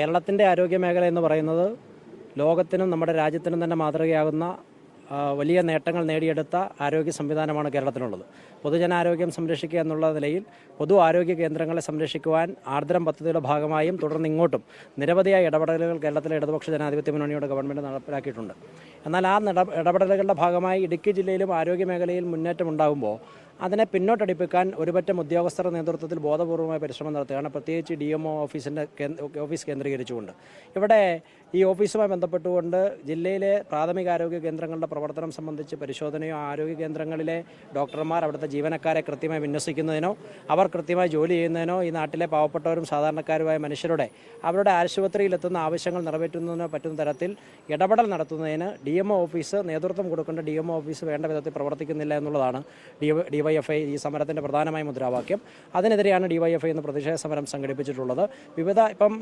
കേരളത്തിന്റെ ആരോഗ്യ മേഖല എന്ന് പറയുന്നത് ലോകത്തിനും നമ്മുടെ രാജ്യത്തിനും തന്നെ മാതൃകയാകുന്ന വലിയ നേട്ടങ്ങൾ നേടിയെടുത്ത ആരോഗ്യ സംവിധാനമാണ് കേരളത്തിനുള്ളത്. പൊതുജനാരോഗ്യം സംരക്ഷിക്കുക എന്നുള്ള നിലയിൽ പൊതു ആരോഗ്യ കേന്ദ്രങ്ങളെ സംരക്ഷിക്കുവാൻ ആർദ്രം പദ്ധതിയുടെ ഭാഗമായും തുടർന്ന് ഇങ്ങോട്ടും നിരവധിയായ ഇടപെടലുകൾ കേരളത്തിലെ ഇടതുപക്ഷ ജനാധിപത്യ മുന്നണിയുടെ ഗവൺമെന്റ് നടപ്പിലാക്കിയിട്ടുണ്ട്. എന്നാൽ ആ ഇടപെടലുകളുടെ ഭാഗമായി ഇടുക്കി ജില്ലയിലും ആരോഗ്യ മേഖലയിൽ മുന്നേറ്റം ഉണ്ടാകുമ്പോൾ അതിനെ പിന്നോട്ടടിപ്പിക്കാൻ ഒരുപറ്റം ഉദ്യോഗസ്ഥരുടെ നേതൃത്വത്തിൽ ബോധപൂർവമായ പരിശ്രമം നടത്തുകയാണ് പ്രത്യേകിച്ച് ഡി എം ഒ ഓഫീസിന്റെ ഓഫീസ് കേന്ദ്രീകരിച്ചുകൊണ്ട്. ഇവിടെ ഈ ഓഫീസുമായി ബന്ധപ്പെട്ടുകൊണ്ട് ജില്ലയിലെ പ്രാഥമിക ആരോഗ്യ കേന്ദ്രങ്ങളുടെ പ്രവർത്തനം സംബന്ധിച്ച് പരിശോധനയോ ആരോഗ്യ കേന്ദ്രങ്ങളിലെ ഡോക്ടർമാർ അവിടുത്തെ ജീവനക്കാരെ കൃത്യമായി വിന്യസിക്കുന്നതിനോ അവർ കൃത്യമായി ജോലി ചെയ്യുന്നതിനോ ഈ നാട്ടിലെ പാവപ്പെട്ടവരും സാധാരണക്കാരുമായ മനുഷ്യരുടെ അവരുടെ ആശുപത്രിയിലെത്തുന്ന ആവശ്യങ്ങൾ നിറവേറ്റുന്നതിനോ പറ്റുന്ന തരത്തിൽ ഇടപെടൽ നടത്തുന്നതിന് ഡി എം ഒ ഓഫീസ് നേതൃത്വം കൊടുക്കേണ്ട ഡി എം ഒ ഓഫീസ് വേണ്ട വിധത്തിൽ പ്രവർത്തിക്കുന്നില്ല എന്നുള്ളതാണ് ഡി ഡിവൈഎഫ്ഐ ഈ സമരത്തിന്റെ പ്രധാനമായ മുദ്രാവാക്യം. അതിനെതിരെയാണ് ഡിവൈഎഫ്ഐ എന്ന് പ്രതിഷേധ സമരം സംഘടിപ്പിച്ചിട്ടുള്ളത്. വിവിധ ഇപ്പം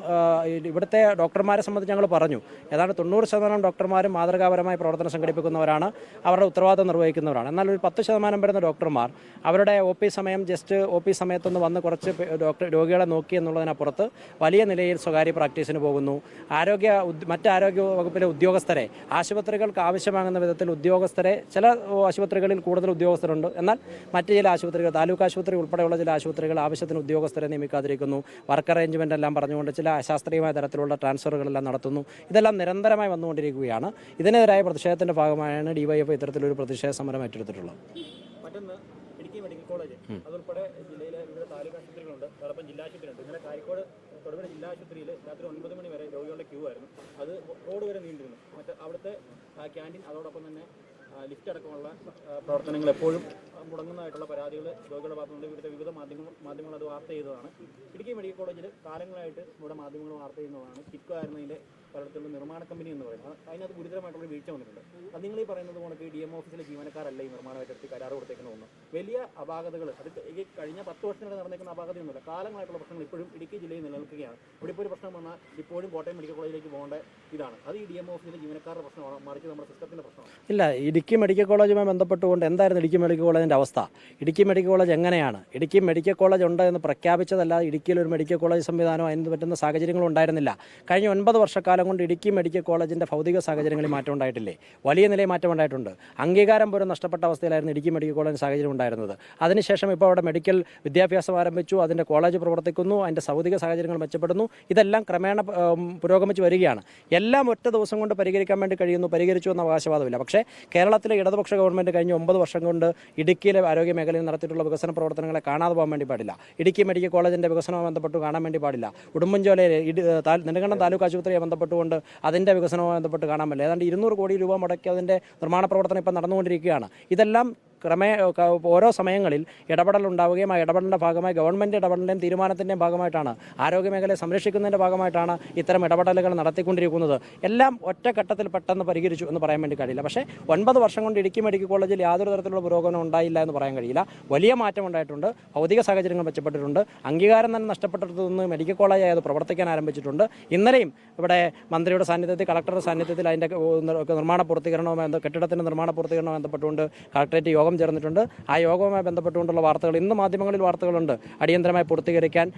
ഇവിടുത്തെ ഡോക്ടർമാരെ സംബന്ധിച്ച് ഞങ്ങൾ പറഞ്ഞു. ഏതാണ്ട് തൊണ്ണൂറ് ശതമാനം ഡോക്ടർമാരും മാതൃകാപരമായ പ്രവർത്തനം സംഘടിപ്പിക്കുന്നവരാണ്. അവരുടെ ഉത്തരവാദിത്തം നിർവഹിക്കുന്നവരാണ്. എന്നാൽ ഒരു പത്ത് ശതമാനം വരുന്ന ഡോക്ടർമാർ അവരുടെ ഒ പി സമയം ജസ്റ്റ് ഒ പി സമയത്തൊന്ന് വന്ന് കുറച്ച് ഡോക്ടർ രോഗികളെ നോക്കി എന്നുള്ളതിനപ്പുറത്ത് വലിയ നിലയിൽ സ്വകാര്യ പ്രാക്ടീസിന് പോകുന്നു. ആരോഗ്യ മറ്റ് ആരോഗ്യ വകുപ്പിലെ ഉദ്യോഗസ്ഥരെ ആശുപത്രികൾക്ക് ആവശ്യമാകുന്ന വിധത്തിൽ ഉദ്യോഗസ്ഥരെ ചില ആശുപത്രികളിൽ കൂടുതൽ ഉദ്യോഗസ്ഥരുണ്ട്. എന്നാൽ മറ്റ് ചില ആശുപത്രികൾ താലൂക്ക് ആശുപത്രി ഉൾപ്പെടെയുള്ള ചില ആശുപത്രികൾ ആവശ്യത്തിന് ഉദ്യോഗസ്ഥരെ നിയമിക്കാതിരിക്കുന്നു. വർക്ക് അറേഞ്ച്മെന്റ് എല്ലാം പറഞ്ഞുകൊണ്ട് ചില അശാസ്ത്രീയമായ തരത്തിലുള്ള ട്രാൻസ്ഫറുകളെല്ലാം നടത്തുന്നു. ഇതെല്ലാം നിരന്തരമായി വന്നുകൊണ്ടിരിക്കുകയാണ്. ഇതിനെതിരായ പ്രതിഷേധത്തിന്റെ ഭാഗമായാണ് ഡിവൈഎഫ് ഇത്തരത്തിലൊരു പ്രതിഷേധ സമരം ഏറ്റെടുത്തിട്ടുള്ളത്. മറ്റൊന്ന് ഇടുക്കി മെഡിക്കൽ കോളേജ്. അതുൾപ്പെടെ ജില്ലയിലെ വിവിധ താലൂക്ക് ആശുപത്രികളുണ്ട്. അതോടൊപ്പം ജില്ലാ ആശുപത്രിയുണ്ട്. ഇന്നലെ കാരിക്കോട് തൊടുപുഴ രാത്രി ഒൻപത് മണി വരെ രോഗികളുടെ ക്യൂ ആയിരുന്നു. അത് റോഡ് വരെ നീണ്ടിരുന്നു. മറ്റ് അവിടുത്തെ ക്യാന്റീൻ അതോടൊപ്പം തന്നെ ലിഫ്റ്റ് അടക്കമുള്ള പ്രവർത്തനങ്ങൾ എപ്പോഴും മുടങ്ങുന്നതായിട്ടുള്ള പരാതികൾ രോഗികളുടെ ഭാഗത്തുനിന്ന് ഇവിടുത്തെ വിവിധ മാധ്യമങ്ങൾ മാധ്യമങ്ങൾ അത് വാർത്ത ചെയ്തതാണ്. ഇടുക്കി മെഡിക്കൽ കോളേജിൽ കാലങ്ങളായിട്ട് ഇവിടെ മാധ്യമങ്ങൾ വാർത്ത ചെയ്യുന്നതാണ്. കിറ്റ്കോ ആയിരുന്നു ഇതിന്റെ പലയിടത്തുള്ള നിർമ്മാണ കമ്പനി എന്ന് പറയുന്നത്. അത് അതിനകത്ത് ഗുരുതരമായിട്ടുള്ള വീഴ്ച വന്നിട്ടുണ്ട്. അത് നിങ്ങൾ ഈ പറയുന്നത് പോലെ ഡി എം ഓഫീസിലെ ജീവനക്കാരല്ല ഈ നിർമ്മാണ ഏറ്റെടുത്ത് കരാർ കൊടുത്തേക്കുന്ന ഒന്ന് വലിയ അപാകതകൾ അത് ഈ കഴിഞ്ഞ പത്ത് വർഷത്തിനിടെ നടന്നേക്കുന്ന അപാകതയൊന്നുമില്ല. കാലങ്ങളായിട്ടുള്ള പ്രശ്നങ്ങൾ ഇപ്പോഴും ഇടുക്കി ജില്ലയിൽ നിലനിൽക്കുകയാണ്. ഇവിടെ ഇപ്പോൾ ഒരു പ്രശ്നം വന്നാൽ ഇപ്പോഴും കോട്ടയം മെഡിക്കൽ കോളേജിലേക്ക് പോകേണ്ട ഇതാണ്. അത് ഈ ഡി എം ഓഫീസിലെ ജീവനക്കാരുടെ പ്രശ്നമാണ് മറിച്ച് നമ്മുടെ സിസ്റ്റത്തിന്റെ പ്രശ്നമാണ്. ഇല്ല ഇടുക്കി മെഡിക്കൽ കോളേജുമായി ബന്ധപ്പെട്ടുകൊണ്ട് എന്തായിരുന്നു ഇടുക്കി മെഡിക്കൽ കോളേജിന്റെ അവസ്ഥ? ഇടുക്കി മെഡിക്കൽ കോളേജ് എങ്ങനെയാണ്? ഇടുക്കി മെഡിക്കൽ കോളേജ് ഉണ്ട് എന്ന് പ്രഖ്യാപിച്ചതല്ല ഇടുക്കിയിൽ ഒരു മെഡിക്കൽ കോളേജ് സംവിധാനം അതിന് പറ്റുന്ന സാഹചര്യങ്ങളും ഉണ്ടായിരുന്നില്ല. കഴിഞ്ഞ ഒൻപത് വർഷക്കാലം കൊണ്ട് ഇടുക്കി മെഡിക്കൽ കോളേജിന്റെ ഭൗതിക സാഹചര്യങ്ങളിൽ മാറ്റം ഉണ്ടായിട്ടില്ലേ? വലിയ നിലയിൽ മാറ്റം ഉണ്ടായിട്ടുണ്ട്. അംഗീകാരം പോലും നഷ്ടപ്പെട്ട അവസ്ഥയിലായിരുന്നു ഇടുക്കി മെഡിക്കൽ കോളേജ് സാഹചര്യം ഉണ്ടായിരുന്നത്. അതിനുശേഷം ഇപ്പോൾ അവിടെ മെഡിക്കൽ വിദ്യാഭ്യാസം ആരംഭിച്ചു അതിന്റെ കോളേജ് പ്രവർത്തിക്കുന്നു അതിന്റെ ഭൗതിക സാഹചര്യങ്ങൾ മെച്ചപ്പെടുന്നു. ഇതെല്ലാം ക്രമേണ പുരോഗമിച്ച് വരികയാണ്. എല്ലാം ഒറ്റ ദിവസം കൊണ്ട് പരിഹരിക്കാൻ വേണ്ടി കഴിയുന്നു പരിഹരിച്ചു എന്ന അവകാശവാദമില്ല. പക്ഷേ കേരളത്തിലെ ഇടതുപക്ഷ ഗവൺമെന്റ് കഴിഞ്ഞ ഒമ്പത് വർഷം കൊണ്ട് ഇടുക്കിയിലെ ആരോഗ്യ മേഖലയിൽ നടത്തിയിട്ടുള്ള വികസന പ്രവർത്തനങ്ങളെ കാണാതെ പോകാൻ വേണ്ടി പാടില്ല. ഇടുക്കി മെഡിക്കൽ കോളേജിന്റെ വികസനവുമായി ബന്ധപ്പെട്ട് കാണാൻ വേണ്ടി പാടില്ല. ഉടുമ്പൻചോലയിലെ നെടുങ്കണ്ടം താലൂക്ക് ആശുപത്രിയെ ബന്ധപ്പെട്ടുകൊണ്ട് അതിന്റെ വികസനവുമായി ബന്ധപ്പെട്ട് കാണാൻ പറ്റില്ല. ഏതാണ്ട് ഇരുന്നൂറ് കോടി രൂപ മുടക്കി അതിന്റെ നിർമ്മാണ പ്രവർത്തനം ഇപ്പം നടന്നുകൊണ്ടിരിക്കുകയാണ്. ഇതെല്ലാം ക്രമേ ഓരോ സമയങ്ങളിൽ ഇടപെടൽ ഉണ്ടാവുകയും ആ ഇടപെടലിന്റെ ഭാഗമായി ഗവൺമെന്റ് ഇടപെടലിന്റെയും തീരുമാനത്തിന്റെയും ഭാഗമായിട്ടാണ് ആരോഗ്യമേഖലയെ സംരക്ഷിക്കുന്നതിന്റെ ഭാഗമായിട്ടാണ് ഇത്തരം ഇടപെടലുകൾ നടത്തിക്കൊണ്ടിരിക്കുന്നത്. എല്ലാം ഒറ്റഘട്ടത്തിൽ പെട്ടെന്ന് പരിഹരിച്ചു എന്ന് പറയാൻ വേണ്ടി കഴിയില്ല. പക്ഷേ ഒൻപത് വർഷം കൊണ്ട് ഇടുക്കി മെഡിക്കൽ കോളേജിൽ യാതൊരു തരത്തിലുള്ള പുരോഗമനം ഉണ്ടായില്ല എന്ന് പറയാൻ കഴിയില്ല. വലിയ മാറ്റം ഉണ്ടായിട്ടുണ്ട്. ഭൗതിക സാഹചര്യങ്ങൾ മെച്ചപ്പെട്ടിട്ടുണ്ട്. അംഗീകാരം തന്നെ നഷ്ടപ്പെട്ടിടത്തു നിന്ന് മെഡിക്കൽ കോളേജായി അത് പ്രവർത്തിക്കാൻ ആരംഭിച്ചിട്ടുണ്ട്. ഇന്നലെയും ഇവിടെ മന്ത്രിയുടെ സാന്നിധ്യത്തിൽ കളക്ടറുടെ സാന്നിധ്യത്തിൽ അതിന്റെ നിർമ്മാണ പൂർത്തീകരണവുമായി ബന്ധ- കെട്ടിടത്തിന്റെ നിർമ്മാണ പൂർത്തീകരണവുമായി ബന്ധപ്പെട്ടുകൊണ്ട് കളക്ടറേറ്റ് യോഗം ചേർന്നിട്ടുണ്ട്. ആ യോഗവുമായി ബന്ധപ്പെട്ടുകൊണ്ടുള്ള വാർത്തകൾ ഇന്ന് മാധ്യമങ്ങളിൽ വാർത്തകളുണ്ട്. അടിയന്തരമായി പൂർത്തീകരിക്കാൻ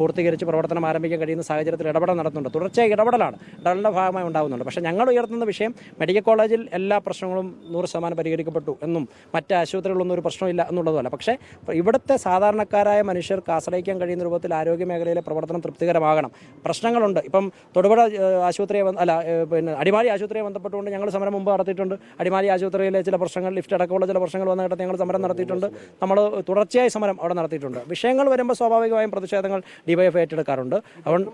പൂർത്തീകരിച്ച് പ്രവർത്തനം ആരംഭിക്കാൻ കഴിയുന്ന സാഹചര്യത്തിൽ ഇടപെടൽ നടത്തുന്നുണ്ട്. തുടർച്ചയായ ഇടപെടലാണ്. ഇടപെടലിന്റെ ഭാഗമായി ഉണ്ടാകുന്നുണ്ട്. പക്ഷേ ഞങ്ങൾ ഉയർത്തുന്ന വിഷയം മെഡിക്കൽ കോളേജിൽ എല്ലാ പ്രശ്നങ്ങളും നൂറ് ശതമാനം പരിഹരിക്കപ്പെട്ടു എന്നും മറ്റ് ആശുപത്രികളൊന്നും ഒരു പ്രശ്നമില്ല എന്നുള്ളതല്ല പക്ഷേ ഇവിടുത്തെ സാധാരണക്കാരായ മനുഷ്യർക്ക് ആശ്രയിക്കാൻ കഴിയുന്ന രൂപത്തിൽ ആരോഗ്യ മേഖലയിലെ പ്രവർത്തനം തൃപ്തികരമാകണം. പ്രശ്നങ്ങളുണ്ട്. ഇപ്പം തൊടുപുഴ ആശുപത്രിയെ അല്ല പിന്നെ അടിമാലി ആശുപത്രിയെ ബന്ധപ്പെട്ടുകൊണ്ട് ഞങ്ങൾ സമരം മുമ്പ് നടത്തിയിട്ടുണ്ട്. അടിമാലി ആശുപത്രിയിലെ ചില പ്രശ്നങ്ങൾ ലിഫ്റ്റ് അടക്കമുള്ള ചില പ്രശ്നങ്ങൾ വന്ന ഘട്ടത്തിൽ ഞങ്ങൾ സമരം നടത്തിയിട്ടുണ്ട്. നമ്മൾ തുടർച്ചയായി സമരം അവിടെ നടത്തിയിട്ടുണ്ട്. വിഷയങ്ങൾ വരുമ്പോൾ സ്വാഭാവികമായും പ്രതിഷേധങ്ങൾ ഡിവൈഎഫ് ഏറ്റെടുക്കാറുണ്ട്. അതുകൊണ്ട്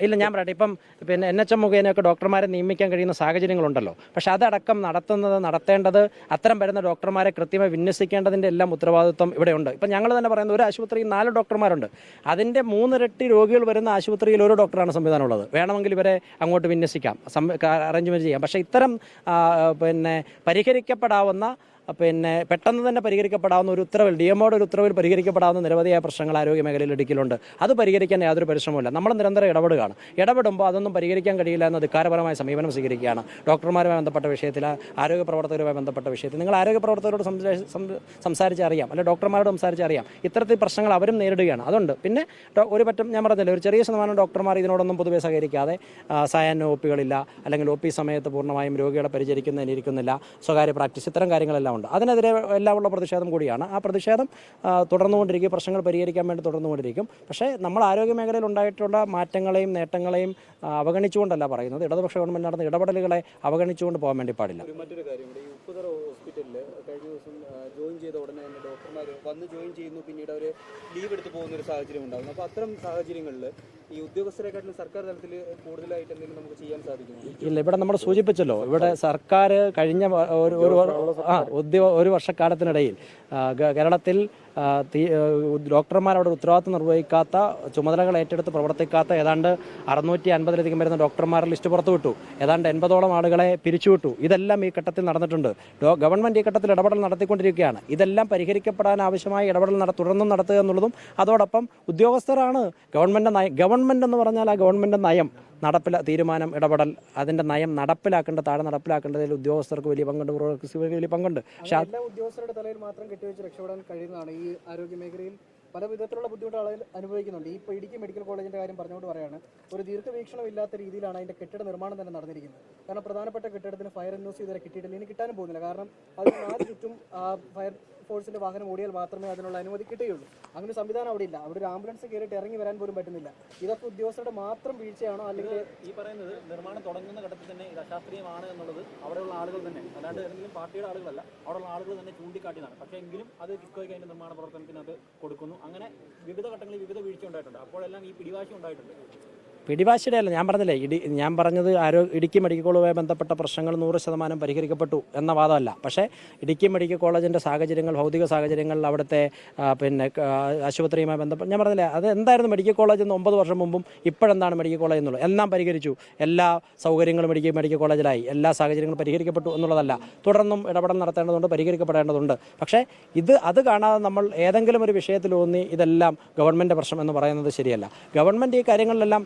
ഇല്ല ഞാൻ പറയട്ടെ. ഇപ്പം പിന്നെ എൻ എച്ച് എം മുഖേനയൊക്കെ ഡോക്ടർമാരെ നിയമിക്കാൻ കഴിയുന്ന സാഹചര്യങ്ങളുണ്ടല്ലോ. പക്ഷെ അതടക്കം നടത്തുന്നത് നടത്തേണ്ടത് അത്തരം വരുന്ന ഡോക്ടർമാരെ കൃത്യമായി വിന്യസിക്കേണ്ടതിന്റെ എല്ലാം ഉത്തരവാദിത്വം ഇവിടെയുണ്ട്. ഇപ്പം ഞങ്ങൾ തന്നെ പറയുന്നത് ഒരു ആശുപത്രിയിൽ നാല് ഡോക്ടർമാരുണ്ട്. അതിന്റെ മൂന്നിരട്ടി രോഗികൾ വരുന്ന ആശുപത്രിയിൽ ഒരു ഡോക്ടറാണ് സംവിധാനമുള്ളത് വേണമെങ്കിൽ ഇവരെ അങ്ങോട്ട് വിന്യസിക്കാം അറേഞ്ച്മെന്റ് ചെയ്യാം. പക്ഷേ ഇത്തരം പിന്നെ പരിഹരിക്കപ്പെടാവുന്ന പിന്നെ പെട്ടെന്ന് തന്നെ പരിഹരിക്കപ്പെടാവുന്ന ഒരു ഉത്തരവിൽ ഡി എമ്മോടെ ഒരു ഉത്തരവിൽ പരിഹരിക്കപ്പെടാവുന്ന നിരവധിയായ പ്രശ്നങ്ങൾ ആരോഗ്യ മേഖലയിൽ ഇടുക്കിയിലുണ്ട്. അത് പരിഹരിക്കാൻ യാതൊരു പരിശ്രമവുമില്ല. നമ്മൾ നിരന്തരം ഇടപെടുകയാണ്. ഇടപെടുമ്പോൾ അതൊന്നും പരിഹരിക്കാൻ കഴിയില്ല എന്ന ധിക്കാരപരമായ സമീപനം സ്വീകരിക്കുകയാണ്. ഡോക്ടർമാരുമായി ബന്ധപ്പെട്ട വിഷയത്തിൽ ആരോഗ്യ പ്രവർത്തകരുമായി ബന്ധപ്പെട്ട വിഷയത്തിൽ നിങ്ങൾ ആരോഗ്യ പ്രവർത്തകരോട് സംസാരിച്ചറിയാം. അല്ലെങ്കിൽ ഡോക്ടർമാരോട് സംസാരിച്ചറിയാം. ഇത്തരത്തിൽ പ്രശ്നങ്ങൾ അവരും നേരിടുകയാണ്. അതുണ്ട്. പിന്നെ ഒരു പറ്റം ഞാൻ പറഞ്ഞില്ല ഒരു ചെറിയ ശതമാനം ഡോക്ടർമാർ ഇതിനോടൊന്നും പൊതുവെ സഹകരിക്കാതെ സായാഹ്ന ഒ പികളില്ല അല്ലെങ്കിൽ ഒ പി സമയത്ത് പൂർണമായും രോഗികളെ പരിചരിക്കുന്നതിന് ഇരിക്കുന്നില്ല സ്വകാര്യ പ്രാക്ടീസ് ഇത്തരം കാര്യങ്ങളെല്ലാം ഉണ്ട് അതിനെതിരെ എല്ലാമുള്ള പ്രതിഷേധം കൂടിയാണ്. ആ പ്രതിഷേധം തുടർന്നുകൊണ്ടിരിക്കും. പ്രശ്നങ്ങൾ പരിഹരിക്കാൻ വേണ്ടി തുടർന്നുകൊണ്ടിരിക്കും. പക്ഷേ നമ്മൾ ആരോഗ്യ മേഖലയിൽ ഉണ്ടായിട്ടുള്ള മാറ്റങ്ങളെയും നേട്ടങ്ങളെയും അവഗണിച്ചുകൊണ്ടല്ല പറയുന്നത്. ഇടതുപക്ഷ ഗവൺമെന്റ് നടന്ന ഇടപെടലുകളെ അവഗണിച്ചുകൊണ്ട് പോകാൻ വേണ്ടി പാടില്ല. മറ്റൊരു കാര്യം ഉപ്പുതറ ഹോസ്പിറ്റലിൽ കഴിഞ്ഞ ദിവസം ജോയിൻ ചെയ്ത ഉടനെ ഡോക്ടർമാർ വന്ന് ജോയിൻ ചെയ്യുന്നു പിന്നീട് അവർ ലീവ് എടുത്ത് പോകുന്ന ഒരു സാഹചര്യം ഉണ്ടാകുന്നു. അപ്പോൾ അത്തരം സാഹചര്യങ്ങളിൽ ഈ ഉദ്യോഗസ്ഥരെക്കാട്ടിലും സർക്കാർ തലത്തിൽ കൂടുതലായിട്ട് എന്തെങ്കിലും നമുക്ക് ചെയ്യാൻ സാധിക്കും ഇല്ല ഇവിടെ നമ്മൾ സൂചിപ്പിച്ചല്ലോ. ഇവിടെ സർക്കാർ കഴിഞ്ഞ ഒരു ഒരു ആ ഉദ്യോ ഒരു വർഷക്കാലത്തിനിടയിൽ കേരളത്തിൽ ഡോക്ടർമാരവിടെ ഡോക്ടർമാർ അവിടെ ഉത്തരവാദിത്വം നിർവഹിക്കാത്ത ചുമതലകൾ ഏറ്റെടുത്ത് പ്രവർത്തിക്കാത്ത ഏതാണ്ട് അറുന്നൂറ്റി അൻപതിലധികം വരുന്ന ഡോക്ടർമാരുടെ ലിസ്റ്റ് പുറത്തുവിട്ടു ഏതാണ്ട് എൺപതോളം ആളുകളെ പിരിച്ചുവിട്ടു. ഇതെല്ലാം ഈ ഘട്ടത്തിൽ നടന്നിട്ടുണ്ട്. ഗവൺമെന്റ് ഗവൺമെന്റ് ഈ ഘട്ടത്തിൽ ഇടപെടൽ നടത്തിക്കൊണ്ടിരിക്കുകയാണ്. ഇതെല്ലാം പരിഹരിക്കപ്പെടാൻ ആവശ്യമായ ഇടപെടൽ നട തുടർന്നും നടത്തുക എന്നുള്ളതും അതോടൊപ്പം ഉദ്യോഗസ്ഥരാണ് ഗവൺമെന്റ് നയം ഗവൺമെന്റ് എന്ന് പറഞ്ഞാൽ ആ ഗവൺമെന്റ് നയം നടപ്പില തീരുമാനം ഇടപെടൽ അതിന്റെ നയം നടപ്പിലാക്കേണ്ട താഴെ നടപ്പിലാക്കേണ്ടതിൽ ഉദ്യോഗസ്ഥർക്ക് വലിയ പങ്കുണ്ട് വലിയ പങ്കുണ്ട്. പക്ഷേ ഉദ്യോഗസ്ഥരുടെ തലയിൽ മാത്രം കെട്ടിവെച്ച് രക്ഷപ്പെടാൻ കഴിയുന്നതാണ് ഈ ആരോഗ്യ മേഖലയിൽ പല വിധത്തിലുള്ള ബുദ്ധിമുട്ടുകൾ അനുഭവിക്കുന്നുണ്ട്. ഈ ഇപ്പോൾ ഇടുക്കി മെഡിക്കൽ കോളേജിന്റെ കാര്യം പറഞ്ഞുകൊണ്ട് പറയാണ് ഒരു ദീർഘവീക്ഷണം ഇല്ലാത്ത രീതിയിലാണ് അതിന്റെ കെട്ടിട നിർമ്മാണം തന്നെ നടന്നിരിക്കുന്നത്. കാരണം പ്രധാനപ്പെട്ട കെട്ടിടത്തിന് ഫയർ എൻ ഇതുവരെ കിട്ടിയിട്ടില്ല. ഇനി കിട്ടാനും പോകുന്നില്ല. കാരണം അതിന് നാല് ചുറ്റും ആ, ഫയർ ഫോഴ്സിന്റെ വാഹനം ഓടിയാൽ മാത്രമേ അതിനുള്ള അനുമതി കിട്ടുകയുള്ളൂ. അങ്ങനെ സംവിധാനം അവിടെ ഇല്ല. അവിടെ ഒരു ആംബുലൻസ് കയറിയിട്ട് ഇറങ്ങി വരാൻ പോലും പറ്റുന്നില്ല. ഇതൊക്കെ ഉദ്യോഗസ്ഥരുടെ മാത്രം വീഴ്ചയാണോ അല്ലെങ്കിൽ ഈ പറയുന്നത് നിർമ്മാണം തുടങ്ങുന്ന ഘട്ടത്തിൽ തന്നെ ഇത് അശാസ്ത്രീയമാണ് എന്നുള്ളത് അവിടെയുള്ള ആളുകൾ തന്നെ. അല്ലാണ്ട് ഏതെങ്കിലും പാർട്ടിയുടെ ആളുകളല്ല. അവിടെയുള്ള ആളുകൾ തന്നെ ചൂണ്ടിക്കാട്ടിയതാണ്. പക്ഷേ എങ്കിലും അത് കിക്കോയ്ക്ക് അതിന്റെ നിർമ്മാണ പ്രവർത്തനത്തിനകത്ത് കൊടുക്കുന്നു. അങ്ങനെ വിവിധ ഘട്ടങ്ങളിൽ വിവിധ വീഴ്ച ഉണ്ടായിട്ടുണ്ട്. അപ്പോഴെല്ലാം ഈ പിടിവാശി ഉണ്ടായിട്ടുണ്ട്. പിടിവാശിയുടെ അല്ല ഞാൻ പറഞ്ഞില്ലേ ഇടി ഞാൻ പറഞ്ഞത് ആരോ ഇടുക്കി മെഡിക്കൽ കോളേജുമായി ബന്ധപ്പെട്ട പ്രശ്നങ്ങൾ നൂറ് ശതമാനം പരിഹരിക്കപ്പെട്ടു എന്ന വാദമല്ല. പക്ഷേ ഇടുക്കി മെഡിക്കൽ കോളേജിന്റെ സാഹചര്യങ്ങൾ ഭൗതിക സാഹചര്യങ്ങൾ അവിടുത്തെ പിന്നെ ആശുപത്രിയുമായി ബന്ധപ്പെട്ട് ഞാൻ പറഞ്ഞില്ലേ അത് എന്തായിരുന്നു മെഡിക്കൽ കോളേജ് എന്ന് ഒമ്പത് വർഷം മുമ്പും ഇപ്പോഴെന്താണ് മെഡിക്കൽ കോളേജ് എന്നുള്ളത്? എല്ലാം പരിഹരിച്ചു. എല്ലാ സൗകര്യങ്ങളും മെഡിക്കൽ മെഡിക്കൽ കോളേജിലായി. എല്ലാ സാഹചര്യങ്ങളും പരിഹരിക്കപ്പെട്ടു എന്നുള്ളതല്ല. തുടർന്നും ഇടപെടൽ നടത്തേണ്ടതുണ്ട് പരിഹരിക്കപ്പെടേണ്ടതുണ്ട്. പക്ഷേ ഇത് അത് കാണാതെ നമ്മൾ ഏതെങ്കിലും ഒരു വിഷയത്തിലൂന്നി ഇതെല്ലാം ഗവൺമെന്റ് പ്രശ്നം എന്ന് പറയുന്നത് ശരിയല്ല. ഗവൺമെന്റ് ഈ കാര്യങ്ങളിലെല്ലാം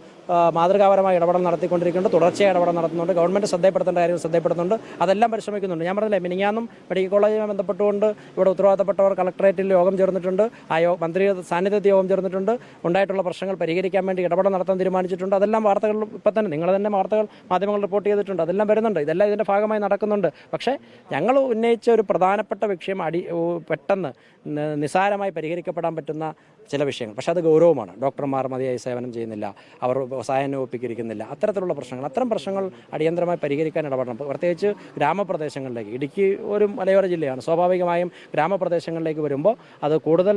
മാതൃകാപരമായ ഇടപെടൽ നടത്തിക്കൊണ്ടിരിക്കുന്നുണ്ട്. തുടർച്ചയായി ഇടപെടൽ നടത്തുന്നുണ്ട്. ഗവൺമെന്റ് ശ്രദ്ധപ്പെടുത്തേണ്ട കാര്യങ്ങൾ ശ്രദ്ധപ്പെടുത്തുന്നുണ്ട് അതെല്ലാം പരിശ്രമിക്കുന്നുണ്ട്. ഞാൻ പറഞ്ഞില്ലേ മിനിങ്ങാന്നും മെഡിക്കൽ കോളേജുമായി ബന്ധപ്പെട്ടുകൊണ്ട് ഇവിടെ ഉത്തരവാദിത്തപ്പെട്ടവർ കളക്ടറേറ്റിൽ യോഗം ചേർന്നിട്ടുണ്ട്. ആ യോ മന്ത്രി സാന്നിധ്യത്തിൽ യോഗം ചേർന്നിട്ടുണ്ട്. ഉണ്ടായിട്ടുള്ള പ്രശ്നങ്ങൾ പരിഹരിക്കാൻ വേണ്ടി ഇടപെടൽ നടത്താൻ തീരുമാനിച്ചിട്ടുണ്ട്. അതെല്ലാം വാർത്തകൾ ഇപ്പം തന്നെ നിങ്ങൾ തന്നെ വാർത്തകൾ മാധ്യമങ്ങൾ റിപ്പോർട്ട് ചെയ്തിട്ടുണ്ട്. അതെല്ലാം വരുന്നുണ്ട്. ഇതെല്ലാം ഇതിന്റെ ഭാഗമായി നടക്കുന്നുണ്ട്. പക്ഷേ ഞങ്ങൾ ഉന്നയിച്ച ഒരു പ്രധാനപ്പെട്ട വിഷയം അടി പെട്ടെന്ന് നിസാരമായി പരിഹരിക്കപ്പെടാൻ പറ്റുന്ന ചില വിഷയങ്ങൾ. പക്ഷേ അത് ഗൗരവമാണ്. ഡോക്ടർമാർ മതിയായി സേവനം ചെയ്യുന്നില്ല. അവർ സഹായം ഒപ്പിക്കിരിക്കുന്നില്ല. അത്തരത്തിലുള്ള പ്രശ്നങ്ങൾ അത്തരം പ്രശ്നങ്ങൾ അടിയന്തരമായി പരിഹരിക്കാൻ ഇടപെടണം. പ്രത്യേകിച്ച് ഗ്രാമപ്രദേശങ്ങളിലേക്ക് ഇടുക്കി ഒരു മലയോര ജില്ലയാണ്. സ്വാഭാവികമായും ഗ്രാമപ്രദേശങ്ങളിലേക്ക് വരുമ്പോൾ അത് കൂടുതൽ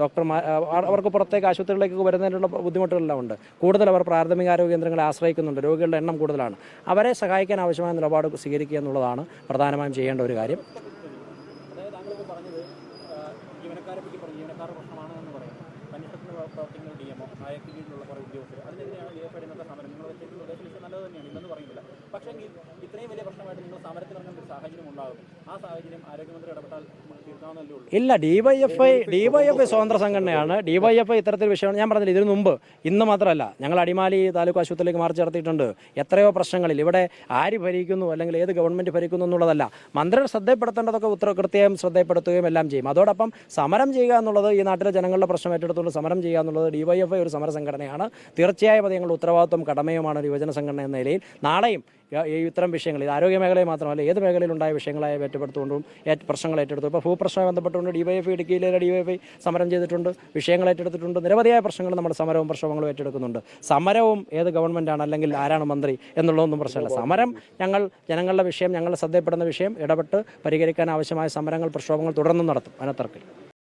ഡോക്ടർമാർ അവർക്ക് പുറത്തേക്ക് ആശുപത്രികളിലേക്ക് വരുന്നതിനുള്ള ബുദ്ധിമുട്ടുകളെല്ലാം ഉണ്ട്. കൂടുതൽ അവർ പ്രാഥമിക ആരോഗ്യ കേന്ദ്രങ്ങളെ ആശ്രയിക്കുന്നുണ്ട്. രോഗികളുടെ എണ്ണം കൂടുതലാണ്. അവരെ സഹായിക്കാൻ ആവശ്യമായ നിലപാട് സ്വീകരിക്കുക എന്നുള്ളതാണ് പ്രധാനമായും ചെയ്യേണ്ട ഒരു കാര്യം. ജീവനക്കാരെ പറ്റി പറഞ്ഞു. ജീവനക്കാരുടെ പ്രശ്നമാണ് അന്വേഷണത്തിന് പ്ര- പ്രവർത്തിക്കുന്ന ഡി എംഒ ആയക്ക് കീഴിലുള്ള കുറേ ഉദ്യോഗസ്ഥർ അതിനെതിരെയാണ് ഡി എഫ് ഇന്നത്തെ സമരം നിങ്ങൾ വെച്ചിട്ടുള്ള ഉദ്ദേശം നല്ലത് തന്നെയാണ് ഇല്ലെന്ന് പറയുന്നില്ല. പക്ഷേ ഇത്രയും വലിയ പ്രശ്നമായിട്ട് നിങ്ങൾ സമരത്തിൽ ഇറങ്ങേണ്ട ഒരു സാഹചര്യം ഉണ്ടാകും. ആ സാഹചര്യം ആരോഗ്യമന്ത്രി ഇടപെട്ടാൽ ഇല്ല ഡിവൈഎഫ്ഐ ഡിവൈഎഫ്ഐ സ്വതന്ത്ര സംഘടനയാണ്. ഡിവൈഎഫ്ഐ ഇത്തരത്തിൽ വിഷയമാണ് ഞാൻ പറഞ്ഞില്ല ഇതിനു മുമ്പ് ഇന്ന് മാത്രമല്ല ഞങ്ങൾ അടിമാലി താലൂക്ക് ആശുപത്രിയിലേക്ക് മാർച്ച് നടത്തിയിട്ടുണ്ട്. എത്രയോ പ്രശ്നങ്ങളിൽ ഇവിടെ ആര് ഭരിക്കുന്നു അല്ലെങ്കിൽ ഏത് ഗവൺമെന്റ് ഭരിക്കുന്നു എന്നുള്ളതല്ല മന്ത്രി ശ്രദ്ധപ്പെടുത്തേണ്ടതൊക്കെ ഉത്തര കൃത്യമായും ശ്രദ്ധയപ്പെടുത്തുകയും എല്ലാം ചെയ്യും. അതോടൊപ്പം സമരം ചെയ്യുക എന്നുള്ളത് ഈ നാട്ടിലെ ജനങ്ങളുടെ പ്രശ്നം ഏറ്റെടുത്തുകൊണ്ട് സമരം ചെയ്യുക എന്നുള്ളത് ഡിവൈഎഫ്ഐ ഒരു സമര സംഘടനയാണ് തീർച്ചയായും അത് ഞങ്ങളുടെ ഉത്തരവാദിത്വം കടമയുമാണ് ഒരു യുവജന സംഘടന എന്ന നിലയിൽ. നാളെയും ഇത്തരം വിഷയങ്ങൾ ഇത് ആരോഗ്യ മേഖലയിൽ മാത്രമല്ല ഏത് മേഖലയിലുണ്ടായ വിഷയങ്ങളായ ഏറ്റെടുത്തുകൊണ്ടും ഏറ്റ് പ്രശ്നങ്ങൾ ഏറ്റെടുത്തു. ഇപ്പോൾ ഭൂപ്രശ്നം ബന്ധപ്പെട്ടുകൊണ്ട് ഡിവൈഎഫ്ഐ ഇടുക്കിയിലെ ഡിവൈഎഫ്ഐ സമരം ചെയ്തിട്ടുണ്ട്. വിഷയങ്ങൾ ഏറ്റെടുത്തിട്ടുണ്ട്. നിരവധിയായ പ്രശ്നങ്ങൾ നമ്മുടെ സമരവും പ്രശ്നങ്ങളും ഏറ്റെടുക്കുന്നുണ്ട്. സമരവും ഏത് ഗവൺമെന്റാണ് അല്ലെങ്കിൽ ആരാണ് മന്ത്രി എന്നുള്ളതൊന്നും പ്രശ്നമല്ല. സമരം ഞങ്ങൾ ജനങ്ങളുടെ വിഷയം ഞങ്ങൾ ശ്രദ്ധയപ്പെടുന്ന വിഷയം ഇടപെട്ട് പരിഹരിക്കാൻ ആവശ്യമായ സമരങ്ങൾ പ്രക്ഷോഭങ്ങൾ തുടർന്നും നടത്തും. അതിനത്തർക്കില്ല